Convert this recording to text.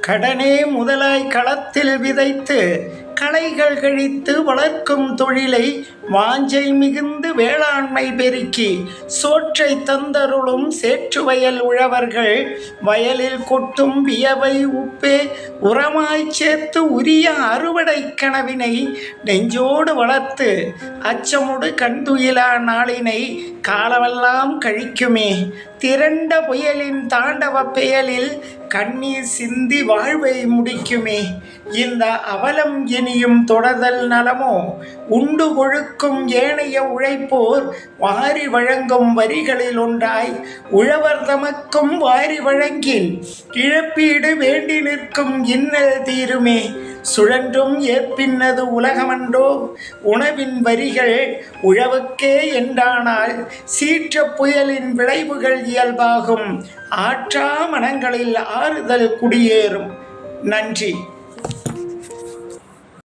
கடனே முதலாய் களத்தில் விதைத்து களைகள் கழித்து வளர்க்கும் தொழிலை வாஞ்சை மிகுந்து வேளாண்மை பெருக்கி சோற்றை தந்தருளும் சேற்றுவயல் உழவர்கள் வயலில் கொட்டும் வியவை உப்பே உரமாய் சேர்த்து உரிய அறுவடை கனவினை நெஞ்சோடு வளர்த்து அச்சமுடு கண்துயிலா நாளினை காலமெல்லாம் கழிக்குமே. திரண்ட புயலின் தாண்டவ பெயலில் கண்ணீர் சிந்தி வாழ்வை முடிக்குமே. இந்த அவலம் இனியும் தொடர்தல் நலமோ? உண்டு கொழுக்கும் ஏனைய உழைப்போர் வாரி வழங்கும் வரிகளில் ஒன்றாய். உழவர் தமக்கும் வாரி வழங்கின் இழப்பீடு வேண்டி நிற்கும் இன்னல் தீருமே. சுழன்றும் ஏற்பின்னது உலகமன்றோ? உணவின் வரிகள் உழவுக்கே என்றானால் சீற்ற புயலின் விளைவுகள் இயல்பாகும். ஆற்றா மனங்களில் ஆறுதல் குடியேறும். நன்றி.